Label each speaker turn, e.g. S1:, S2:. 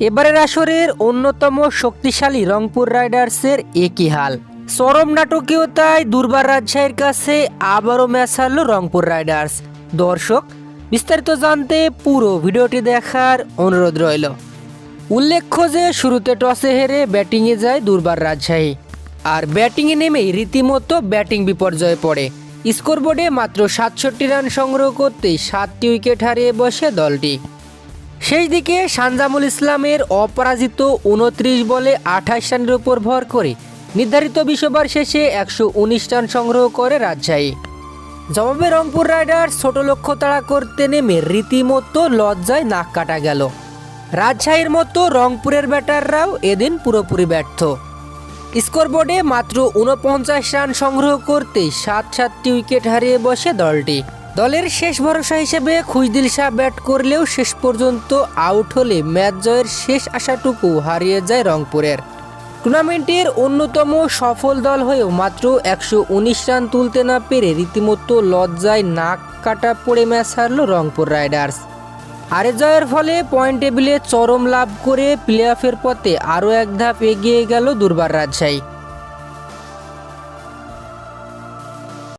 S1: এবারের আসরের অন্যতম শক্তিশালী রংপুর রাইডার্সের একই হাল। চরম নাটকীয়তায় দুর্বার রাজশাহীর কাছে আবারও ম্যাচ হারল রংপুর রাইডার্স। দর্শক, বিস্তারিত জানতে পুরো ভিডিওটি দেখার অনুরোধ রইল। উল্লেখ্য যে, শুরুতে টসে হেরে ব্যাটিংয়ে যায় দুর্বার রাজশাহী। আর ব্যাটিংয়ে নেমেই রীতিমতো ব্যাটিং বিপর্যয়ে পড়ে। স্কোরবোর্ডে মাত্র সাতষট্টি রান সংগ্রহ করতেই সাতটি উইকেট হারিয়ে বসে দলটি। সেই দিকে সানজামুল ইসলামের অপরাজিত উনত্রিশ বলে আঠাশ রানের উপর ভর করে নির্ধারিত বিশ্ববার শেষে একশো উনিশ রান সংগ্রহ করে রাজশাহী। জবাবে রংপুর রাইডার্স ছোট লক্ষ্য তাড়া করতে নেমে রীতিমতো লজ্জায় নাক কাটা গেল। রাজশাহীর মতো রংপুরের ব্যাটাররাও এদিন পুরোপুরি ব্যর্থ। স্কোরবোর্ডে মাত্র উনপঞ্চাশ রান সংগ্রহ করতেই সাত সাতটি উইকেট হারিয়ে বসে দলটি। দলের শেষ ভরসা হিসেবে খুশদিল শাহ ব্যাট করলেও শেষ পর্যন্ত আউট হলে ম্যাচ জয়ের শেষ আশাটুকু হারিয়ে যায় রংপুরের। টুর্নামেন্টের অন্যতম সফল দল হয়েও মাত্র একশো উনিশ রান তুলতে না পেরে রীতিমতো লজ্জায় নাক কাটা পড়ে ম্যাচ হারল রংপুর রাইডার্স। আরে জয়ের ফলে পয়েন্ট টেবিলে চরম লাভ করে প্লে অফের পথে আরও এক ধাপ এগিয়ে গেল দুর্বার রাজশাহী।